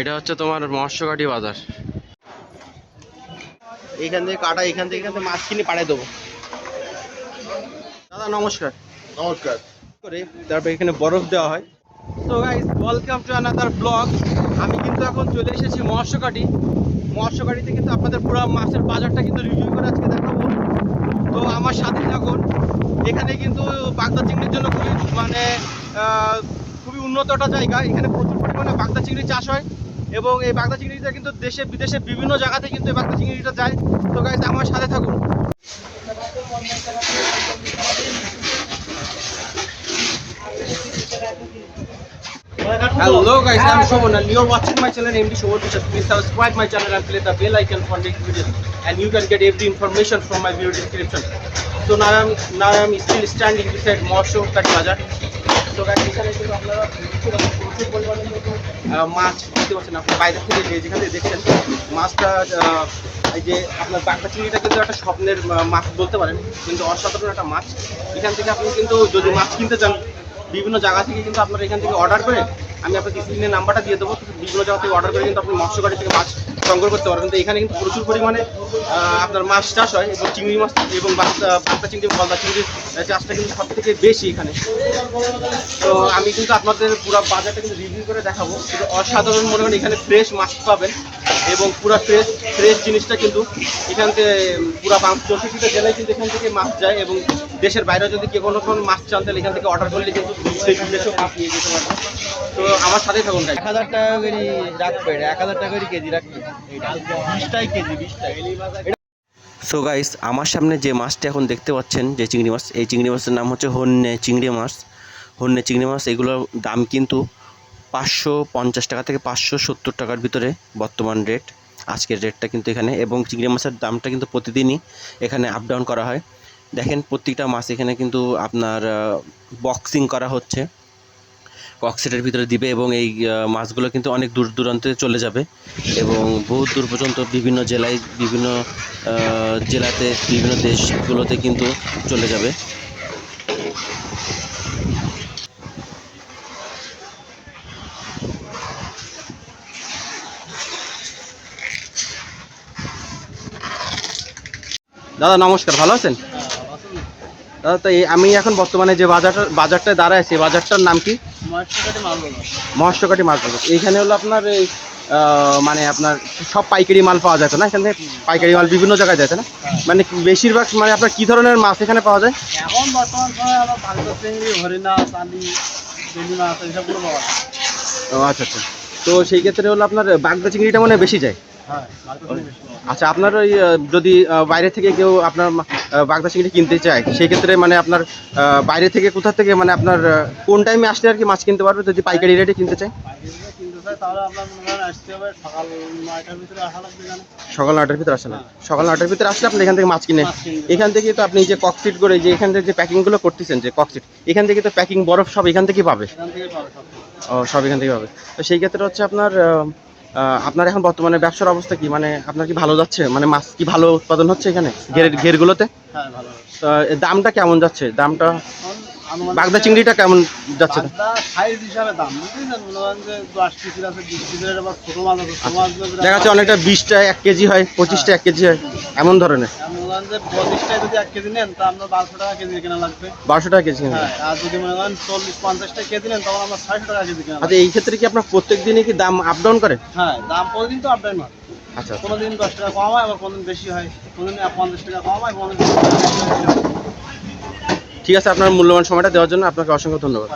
এটা হচ্ছে তোমার মৎস্যঘাটি বাজার। এইখান থেকে কাটা এখান থেকে এখান থেকে মাছ কিনে পাড়ায় দেবো। দাদা নমস্কার। নমস্কার। করে তারপর এখানে বরফ দেওয়া হয়। তো guys welcome to another blog আমি কিন্তু এখন চলে এসেছি মৎস্যকাটি মৎস্যকাটিতে কিন্তু আপনাদের পুরো মাছের বাজারটা কিন্তু রিভিউ করে আজকে দেখাবো। তো আমার সাথে থাকুন। এখানে কিন্তু বাগদা চিংড়ির জন্য খুবই মানে খুবই উন্নত একটা জায়গা। এখানে প্রচুর পরিমাণে বাগদা চিংড়ি চাষ হয়। এবং এই বাগদা চিংড়িটা কিন্তু দেশে বিদেশে বিভিন্ন জায়গাতে কিন্তু এই বাগদা চিংড়িটা যায় তো গাইস আমার সাথে থাকুন Hello guys, I'm Shobhan and you're watching my channel MD Shobhan Pictures. Please subscribe my channel and click the bell icon for next videos and you can get every information from my video description. So now I'm now I'm still standing beside Mosho Kati Bazar. এখানে কিন্তু আপনারা প্রচুর পরিমাণে কিন্তু মাছ দেখতে পাচ্ছেন আপনি। বাইরে থেকে যে যেখানে দেখছেন, মাছটা এই যে আপনার বাগদা চিংড়িটা কিন্তু একটা স্বপ্নের মাছ বলতে পারেন। কিন্তু অসাধারণ একটা মাছ। এখান থেকে আপনি কিন্তু যদি মাছ কিনতে চান বিভিন্ন জায়গা থেকে কিন্তু আপনারা এখান থেকে অর্ডার করে আমি আপনাকে স্ক্রিনের নাম্বারটা দিয়ে দেবো। বিভিন্ন জায়গা থেকে অর্ডার করে কিন্তু আপনি মৎস্যগাড়ি থেকে মাছ সংগ্রহ করতে পারবেন। তো এখানে কিন্তু প্রচুর পরিমাণে আপনার মাছ চাষ হয় এবং চিংড়ি মাছ এবং বাচ্চা চিংড়ি গলদা চিংড়ির চাষটা কিন্তু সব থেকে বেশি এখানে। তো আমি কিন্তু আপনাদের পুরো বাজারটা কিন্তু রিভিউ করে দেখাবো। অসাধারণ মনে হয় এখানে ফ্রেশ মাছ পাবেন এবং পুরো ফ্রেশ ফ্রেশ জিনিসটা কিন্তু এখান থেকে পুরো চৌষট্টিটা জেলায় কিন্তু এখান থেকে মাছ যায় এবং দেশের বাইরে যদি কেউ কোনো কোনো মাছ চান তাহলে এখান থেকে অর্ডার করলে কিন্তু সেই বিদেশেও মাছ নিয়ে যেতে পারবে। তো আমার সাথেই থাকুন এক হাজার টাকা করে রাখবে এক হাজার টাকা করে কেজি রাখবে বিশটাই কেজি বিশটাই। সো গাইস আমার সামনে যে মাছটি এখন দেখতে পাচ্ছেন যে চিংড়ি মাছ এই চিংড়ি মাছের নাম হচ্ছে হন্যে চিংড়ি মাছ। হন্যে চিংড়ি মাছ এগুলোর দাম কিন্তু পাঁচশো পঞ্চাশ টাকা থেকে পাঁচশো সত্তর টাকার ভিতরে বর্তমান রেট আজকের রেটটা কিন্তু এখানে। এবং চিংড়ি মাছের দামটা কিন্তু প্রতিদিনই এখানে আপ ডাউন করা হয়। দেখেন প্রত্যেকটা মাছ এখানে কিন্তু আপনার বক্সিং করা হচ্ছে। কক্সেটের ভিতরে দিবে এবং এই মাছগুলো কিন্তু অনেক দূর দূরান্তে চলে যাবে এবং বহুত দূর পর্যন্ত বিভিন্ন জেলায়, বিভিন্ন জেলাতে, বিভিন্ন দেশগুলোতে কিন্তু চলে যাবে। দাদা, নমস্কার। ভালো আছেন? তো আমি এখন বর্তমানে যে বাজারটা বাজারটায় দাঁড়ায় আছি বাজারটার নাম কি? মহেশকাটি মাছ বাজার এইখানে হলো আপনার এই মানে আপনার সব পাইকারি মাল পাওয়া যায় তো না? এখান থেকে পাইকারি মাল বিভিন্ন জায়গায় যায় না? মানে বেশিরভাগ মানে আপনার কি ধরনের মাছ এখানে পাওয়া যায়? এখন বর্তমান সময়ে আমরা ভালো চিংড়ি হরিণা চাঁদি মাছ এইসবগুলো পাওয়া যায়। ও আচ্ছা আচ্ছা। তো সেই ক্ষেত্রে হলো আপনার বাগদা চিংড়িটা মানে বেশি যায়? আচ্ছা আপনার ওই যদি বাইরে থেকে কেউ আপনার বাগদা চিংড়ি কিনতে চায় সেই ক্ষেত্রে মানে আপনার বাইরে থেকে কোথা থেকে মানে আপনার কোন টাইমে আসলে আর কি মাছ কিনতে পারবে? যদি পাইকারি রেটে কিনতে চায়? সকাল নয়টার ভিতরে আসে না। সকাল নটার ভিতরে আসলে নটার আপনি এখান থেকে মাছ কিনে এখান থেকে তো আপনি যে ককসিট করে যে এখান থেকে যে প্যাকিংগুলো করতেছেন যে ককসিট এখান থেকে তো প্যাকিং বরফ সব এখান থেকেই পাবে? থেকে পাবে সব। ও সব এখান থেকে পাবে। তো সেই ক্ষেত্রে হচ্ছে আপনার আপনার এখন বর্তমানে ব্যবসার অবস্থা কি? মানে আপনার কি ভালো যাচ্ছে? মানে মাছ কি ভালো উৎপাদন হচ্ছে এখানে? ঘের ঘেরগুলোতে? হ্যাঁ ভালো। তো এর দামটা কেমন যাচ্ছে? দামটা বাগদা চিংড়িটা কেমন যাচ্ছে? সাইজ হিসাবে দাম বুঝলেন করেন যে দশ কেজির আছে বিশ কেজির আবার ছোটো মাছ আছে ছোটো মাছগুলো দেখা যাচ্ছে অনেকটা বিশটা এক কেজি হয় পঁচিশটা এক কেজি হয় এমন ধরনের। দাম। যে পঁচিশটায় যদি এক কেজি নেন তা আপনার বারোশো টাকা কেজি কেনা লাগবে। বারোশো টাকা কেজি হ্যাঁ আর যদি মনে করেন চল্লিশ পঞ্চাশটা কেজি নেন তখন আমরা ছয়শো টাকা কেজি কেনা আচ্ছা এই ক্ষেত্রে কি আপনার প্রত্যেক দিনই কি দাম আপ ডাউন করে? হ্যাঁ দাম প্রতিদিন তো আপডাউন হয়। আচ্ছা কোনো দিন দশ টাকা কম হয় আবার কোনোদিন বেশি হয়। কোনোদিন পঞ্চাশ টাকা কম হয় কোনোদিন হয়। ঠিক আছে, আপনার মূল্যবান সময়টা দেওয়ার জন্য আপনাকে অসংখ্য ধন্যবাদ।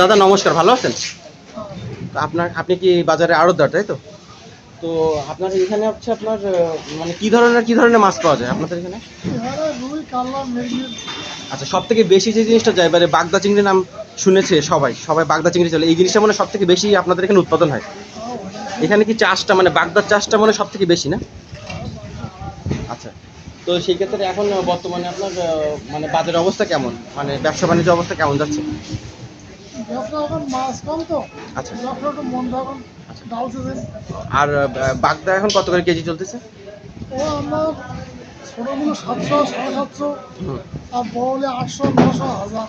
দাদা, নমস্কার, ভালো আছেন? আপনার, আপনি কি বাজারে আড়তদার, তাই তো? তো আপনার এখানে হচ্ছে আপনার মানে কি ধরনের কি ধরনের মাছ পাওয়া যায় আপনাদের এখানে? আচ্ছা সব থেকে বেশি যে জিনিসটা যায় মানে বাগদা চিংড়ি নাম শুনেছে সবাই সবাই বাগদা চিংড়ি চলে। এই জিনিসটা মানে সব থেকে বেশি আপনাদের এখানে উৎপাদন হয়। এখানে কি চাষটা মানে বাগদার চাষটা মানে সব থেকে বেশি না? আচ্ছা তো সেই ক্ষেত্রে এখন বর্তমানে আপনার মানে বাজারের অবস্থা কেমন? মানে ব্যবসা বাণিজ্য অবস্থা কেমন যাচ্ছে? ব্যবসা এখন মাছ কম তো। আচ্ছা। এখন। আর বাগদা এখন কত করে কেজি চলতেছে? ও আমার ছোটোগুলো সাতশো সাড়ে সাতশো আর বড় আটশো নশো হাজার।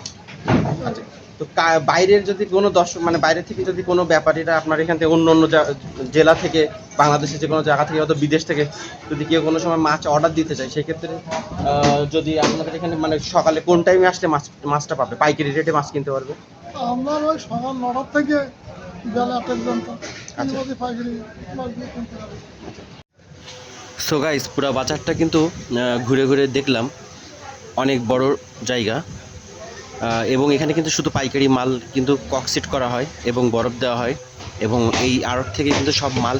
তো বাইরের যদি কোনো দর্শক মানে বাইরে থেকে যদি কোনো ব্যাপারীরা আপনার এখান থেকে অন্য অন্য জেলা থেকে বাংলাদেশের যে কোনো জায়গা থেকে হয়তো বিদেশ থেকে যদি কেউ কোনো সময় মাছ অর্ডার দিতে চায় সেক্ষেত্রে যদি আপনাদের এখানে মানে সকালে কোন টাইমে আসলে মাছ মাছটা পাবে? পাইকারি রেটে মাছ কিনতে পারবে? আপনার ওই সকাল নটার থেকে বেলা একটা পর্যন্ত সো গাইস পুরো বাজারটা কিন্তু ঘুরে ঘুরে দেখলাম। অনেক বড় জায়গা। এবং এখানে কিন্তু শুধু পাইকারি মাল কিন্তু ককসিট করা হয় এবং বরফ দেওয়া হয়। এবং এই আড়ত থেকে কিন্তু সব মাল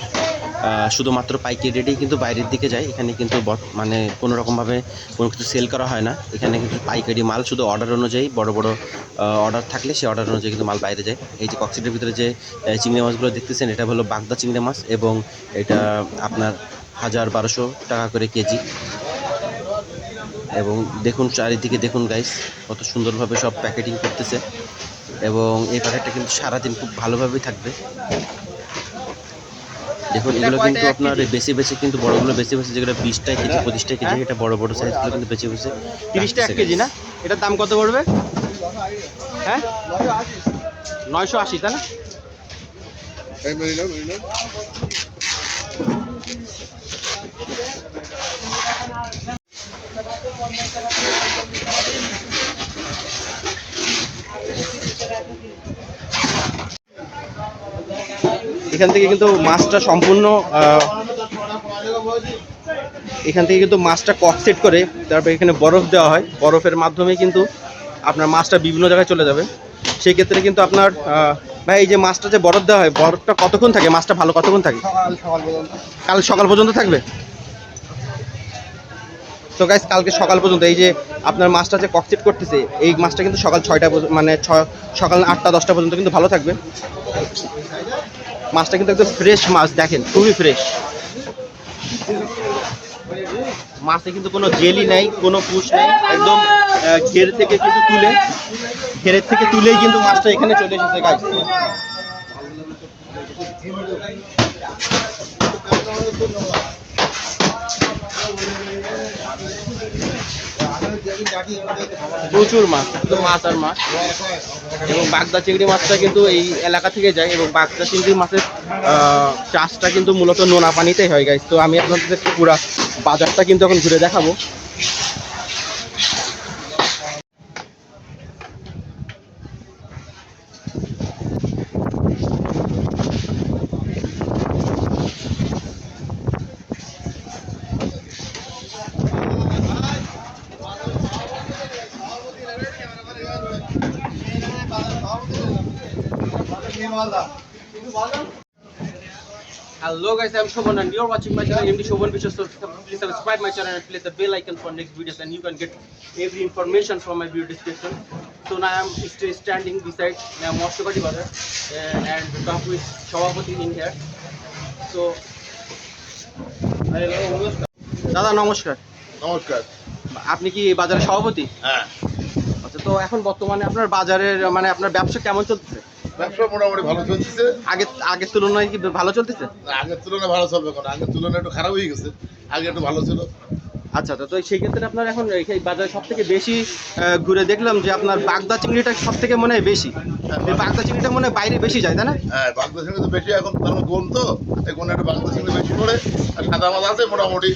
শুধুমাত্র পাইকারি রেটেই কিন্তু বাইরের দিকে যায়। এখানে কিন্তু মানে কোনো রকমভাবে কোনো কিছু সেল করা হয় না। এখানে কিন্তু পাইকারি মাল শুধু অর্ডার অনুযায়ী বড় বড় অর্ডার থাকলে সেই অর্ডার অনুযায়ী কিন্তু মাল বাইরে যায়। এই যে কক্সিটের ভিতরে যে চিংড়ি মাছগুলো দেখতেছেন, এটা হলো বাগদা চিংড়ি মাছ এবং এটা আপনার হাজার বারোশো টাকা করে কেজি। এবং দেখুন চারিদিকে, দেখুন গাইস কত সুন্দরভাবে সব প্যাকেটিং করতেছে। এবং এই প্যাকেটটা কিন্তু সারাদিন খুব ভালোভাবেই থাকবে। দেখুন এগুলো কিন্তু আপনার বেশি বেশি কিন্তু বড়গুলো বেশি বেশি যেগুলো বিশটা কেজি পঁচিশটা কেজি এটা বড় বড় সাইজগুলো কিন্তু বেশি বেশি। তিরিশটা এক কেজি না? এটার দাম কত পড়বে? হ্যাঁ? নয়শো আশি তাই না? এখান থেকে কিন্তু মাছটা সম্পূর্ণ এখান থেকে কিন্তু মাছটা ককসেট করে তারপর এখানে বরফ দেওয়া হয়। বরফের মাধ্যমে কিন্তু আপনার মাছটা বিভিন্ন জায়গায় চলে যাবে। সেই ক্ষেত্রে কিন্তু আপনার ভাই, এই যে মাছটা যে বরফ দেওয়া হয়, বরফটা কতক্ষণ থাকে? মাছটা ভালো কতক্ষণ থাকে? কাল সকাল পর্যন্ত থাকবে? তো গাইস কালকে সকাল পর্যন্ত এই যে আপনার মাছটা যে ককসেট করতেছে, এই মাছটা কিন্তু সকাল ছয়টা মানে ছ- সকাল আটটা, দশটা পর্যন্ত কিন্তু ভালো থাকবে। মাছটা কিন্তু একদম ফ্রেশ মাছ, দেখেন, খুবই ফ্রেশ মাছে কিন্তু কোনো জেলি নাই, কোনো পুষ নাই, একদম ঘের থেকে কিন্তু তুলে, ঘেরের থেকে তুলেই কিন্তু মাছটা এখানে চলে এসেছে গাছ প্রচুর মাছ, শুধু মাছ আর মাছ। এবং বাগদা চিংড়ি মাছটা কিন্তু এই এলাকা থেকে যায় এবং বাগদা চিংড়ি মাছের চাষটা কিন্তু মূলত নোনা পানিতেই হয় গাইজ তো আমি আপনাদের পুরা বাজারটা কিন্তু এখন ঘুরে দেখাবো। Hello guys, I'm Shobhan and you're watching my channel MD Shobhan Visual. So please subscribe my channel and click the bell icon for next videos and you can get every information from my video description. So now I'm still standing beside uh, Moshokati Bazar uh, and talk with Shabapati in here. So দাদা নমস্কার নমস্কার আপনি কি বাজারের সভাপতি হ্যাঁ আচ্ছা তো এখন বর্তমানে আপনার বাজারের মানে আপনার ব্যবসা কেমন চলতেছে ব্যবসা মোটামুটি ভালো চলতেছে। আগে আগের তুলনায় কি ভালো চলতেছে? আগের তুলনায় ভালো চলবে কারণ আগের তুলনায় একটু খারাপ হয়ে গেছে। আগে একটু ভালো ছিল। আচ্ছা আচ্ছা। তো সেই ক্ষেত্রে আপনার এখন এই বাজারে সব থেকে বেশি ঘুরে দেখলাম যে আপনার বাগদা চিংড়িটা সব থেকে মনে হয় বেশি। বাগদা চিংড়িটা মনে হয় বাইরে বেশি যায় তাই না? হ্যাঁ বাগদা চিংড়ি তো বেশি এখন মধ্যে গোল তো এই একটা বাগদা চিংড়ি বেশি পড়ে আর সাদা মাছ আছে মোটামুটি।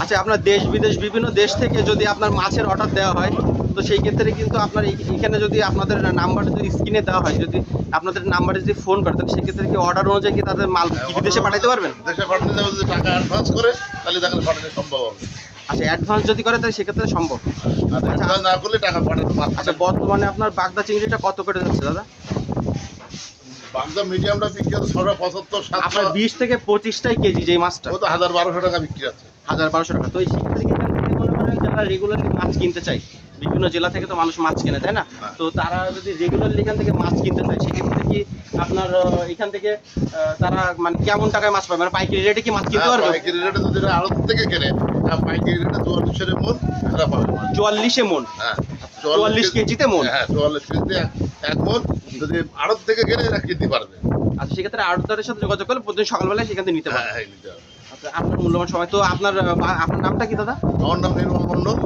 আচ্ছা আপনার দেশ বিদেশ বিভিন্ন দেশ থেকে যদি আপনার মাছের অর্ডার দেওয়া হয় তো সেই ক্ষেত্রে কিন্তু আপনার এখানে যদি আপনাদের নাম্বার যদি স্ক্রিনে দেওয়া হয় যদি আপনাদের নাম্বারে যদি ফোন করে তাহলে সেক্ষেত্রে কি অর্ডার অনুযায়ী কি তাদের মাল কি বিদেশে পাঠাতে পারবেন? দেশে পাঠাতে যাবে যদি টাকা অ্যাডভান্স করে তাহলে তাকে পাঠানো সম্ভব হবে। আচ্ছা অ্যাডভান্স যদি করে তাহলে সেক্ষেত্রে সম্ভব। না করলে টাকা পাঠাতে আচ্ছা বর্তমানে আপনার বাগদা চিংড়িটা কত করে যাচ্ছে দাদা? বাগদা মিডিয়ামটা বিক্রি হচ্ছে ছশো পঁচাত্তর আপনার বিশ থেকে পঁচিশটাই কেজি যে মাছটা। ও তো হাজার বারোশো টাকা বিক্রি আছে হাজার বারোশো টাকা। তো এই সেক্ষেত্রে কি এখান থেকে মনে করেন যারা রেগুলারলি মাছ কিনতে চায় বিভিন্ন জেলা থেকে তো মানুষ মাছ কেনে তাই না? হ্যাঁ। তো তারা যদি রেগুলারলি এখান থেকে মাছ কিনতে চায় সেক্ষেত্রে কি আপনার এখান থেকে তারা মানে কেমন টাকায় মাছ পাবে? মানে পাইকারি রেটে কি মাছ কিনতে হ্যাঁ, পারবে? পাইকারি রেটে যদি আড়ত থেকে কেনে পাইকারি রেটে চুয়াল্লিশের মন হবে মাছ। চুয়াল্লিশে মন? হ্যাঁ চুয়াল্লিশ কেজিতে মন? হ্যাঁ চুয়াল্লিশ কেজিতে এক- মন যদি আড়ত থেকে গেলে এরা কিনতে পারবে। আচ্ছা সেক্ষেত্রে আড়তদারের সাথে যোগাযোগ করলে প্রতিদিন সকালবেলায় সেখান থেকে নিতে হ্যাঁ পারবে। হ্যাঁ নিতে হবে আচ্ছা আপনার মূল্যবান সময়। তো আপনার আপনার নামটা কি দাদা? আমার নাম নির্মল মন্ডল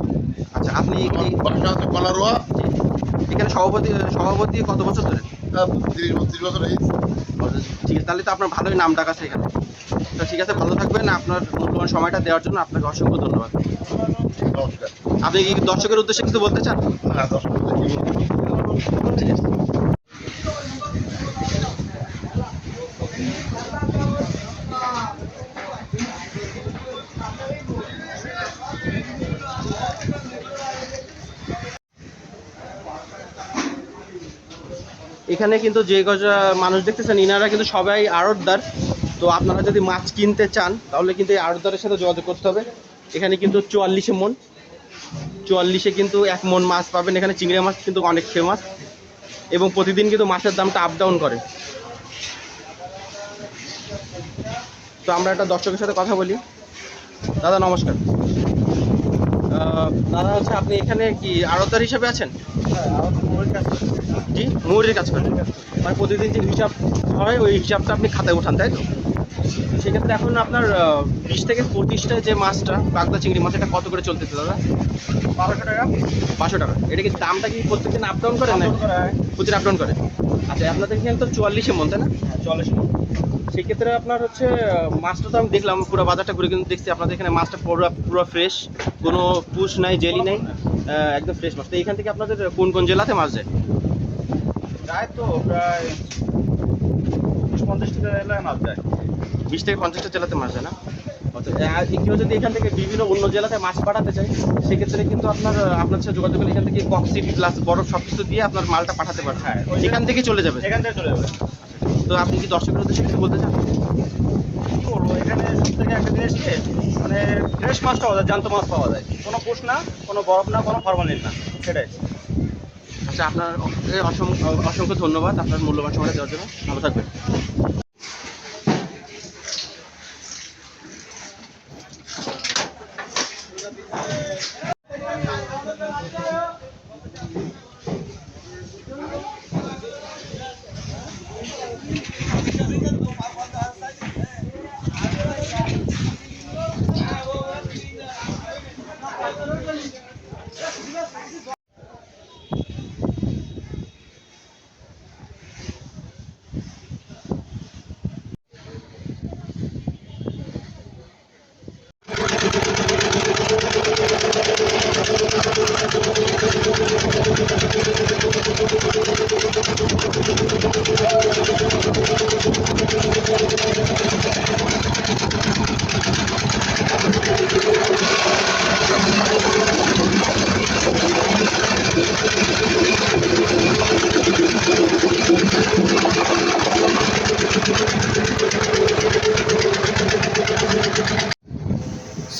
আচ্ছা আপনি বাসা আছে কলারোয়া। এখানে সভাপতি সভাপতি কত বছর ধরে? তিরিশ বত্রিশ বছর ঠিক আছে তাহলে তো আপনার ভালোই নাম ডাক আছে এখানে। তো ঠিক আছে ভালো থাকবেন। আপনার মূল্যবান সময়টা দেওয়ার জন্য আপনাকে অসংখ্য ধন্যবাদ। নমস্কার। আপনি কি দর্শকের উদ্দেশ্যে কিছু বলতে চান? কি বলব? ঠিক আছে। এখানে কিন্তু যে গজা মানুষ দেখতেছেন, ইনারা কিন্তু সবাই আড়তদার। তো আপনারা যদি মাছ কিনতে চান, তাহলে কিন্তু এই আড়তদারের সাথে যোগাযোগ করতে হবে। এখানে কিন্তু চুয়াল্লিশে মন। চুয়াল্লিশে কিন্তু এক মন মাছ পাবেন। এখানে চিংড়ি মাছ কিন্তু অনেক ফেমাস এবং প্রতিদিন কিন্তু মাছের দামটা আপ ডাউন করে। তো আমরা একটা দর্শকের সাথে কথা বলি। দাদা, নমস্কার। দাদা হচ্ছে আপনি এখানে কি আড়তদার হিসেবে আছেন? জি মুহুরির কাজ করেন। মানে প্রতিদিন যে হিসাব হয় ওই হিসাবটা আপনি খাতায় ওঠান তাই তো? সেক্ষেত্রে এখন আপনার বিশ থেকে পঁচিশটায় যে মাছটা কাকদা চিংড়ি মাছ এটা কত করে চলতেছে দাদা? বারোশো টাকা। পাঁচশো টাকা। এটা কি দামটা কি প্রত্যেকদিন আপ ডাউন করে না প্রতিদিন আপ ডাউন করে। আচ্ছা আপনাদের এখানে তো চুয়াল্লিশে মন তাই না? চল্লিশ সেক্ষেত্রে আপনার হচ্ছে মাছটা তো আমি দেখলাম পুরো বাজারটা ঘুরে কিন্তু দেখছি। আপনাদের এখানে মাছটা পুরো পুরো ফ্রেশ কোনো পুষ নাই জেলি নাই একদম ফ্রেশ মাছ তো এইখান থেকে আপনাদের কোন কোন জেলাতে মাছ যায়? যায় তো প্রায় চল্লিশ পঞ্চাশ টাকা এলাকায় মাছ যায়। বিশ থেকে পঞ্চাশটা জেলাতে মাছ যায় না? আচ্ছা, কেউ যদি এখান থেকে বিভিন্ন অন্য জেলাতে মাছ পাঠাতে চায় সেক্ষেত্রে কিন্তু আপনার আপনার সাথে যোগাযোগ করলে এখান থেকে কক্সিট প্লাস বরফ সব কিছু দিয়ে আপনার মালটা পাঠাতে পারবে। হ্যাঁ, এখান থেকে চলে যাবে। এখান থেকে চলে যাবে। তো আপনি কি দর্শকের উদ্দেশ্যে কিছু বলতে চান? কি করব এখানে সব থেকে একটা জিনিস কি মানে ফ্রেশ মাছ পাওয়া যায় জ্যান্ত মাছ পাওয়া যায়। কোনো পুষ না কোনো বরফ না কোনো ফরমালিন না সেটাই। আচ্ছা আপনার অসংখ্য অসংখ্য ধন্যবাদ আপনার মূল্যবান সময়টা দেওয়ার জন্য। ভালো থাকবেন।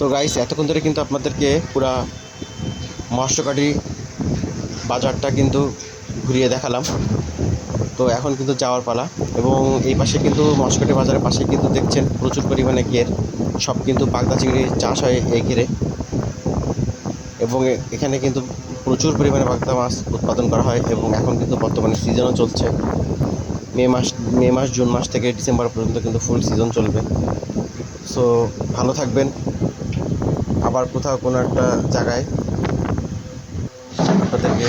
সো গাইস এতক্ষণ ধরে কিন্তু আপনাদেরকে পুরা মৎস্যকাঠি বাজারটা কিন্তু ঘুরিয়ে দেখালাম। তো, এখন কিন্তু যাওয়ার পালা। এবং এই পাশে কিন্তু মৎস্যকাঠি বাজারের পাশে কিন্তু দেখছেন প্রচুর পরিমাণে ঘের। সব কিন্তু পাগদা চিংড়ি চাষ হয় এই ঘেরে। এবং এখানে কিন্তু প্রচুর পরিমাণে বাগদা মাছ উৎপাদন করা হয় এবং এখন কিন্তু বর্তমানে সিজনও চলছে। মে মাস মে মাস, জুন মাস থেকে ডিসেম্বর পর্যন্ত কিন্তু ফুল সিজন চলবে। সো ভালো থাকবেন। আবার কোথাও কোনো একটা জায়গায় আপনাদেরকে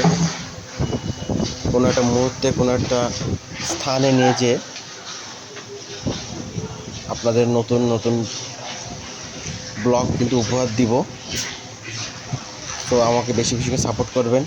কোনো একটা মুহূর্তে কোনো একটা স্থানে নিয়ে যেয়ে আপনাদের নতুন নতুন ব্লগ কিন্তু উপহার দিব। তো আমাকে বেশি বেশি সাপোর্ট করবেন।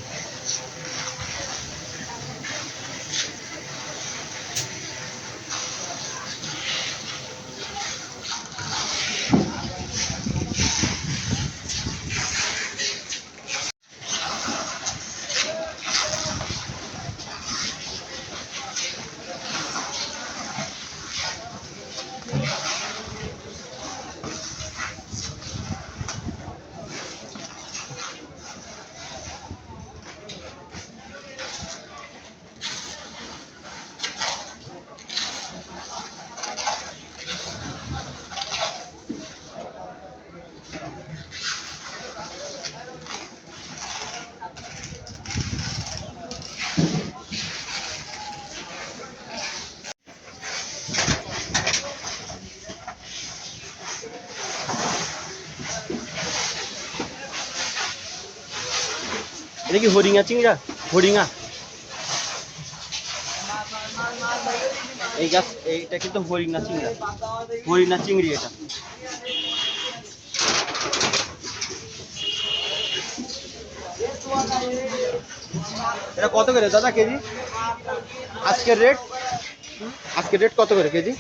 এটা কি হরিঙা চিংড়া? হরিঙা এই গাছ, এইটা কিন্তু হরিণা চিংড়া। হরিণা চিংড়ি এটা। এটা কত করে দাদা কেজি? আজকের রেট আজকের রেট কত করে কেজি?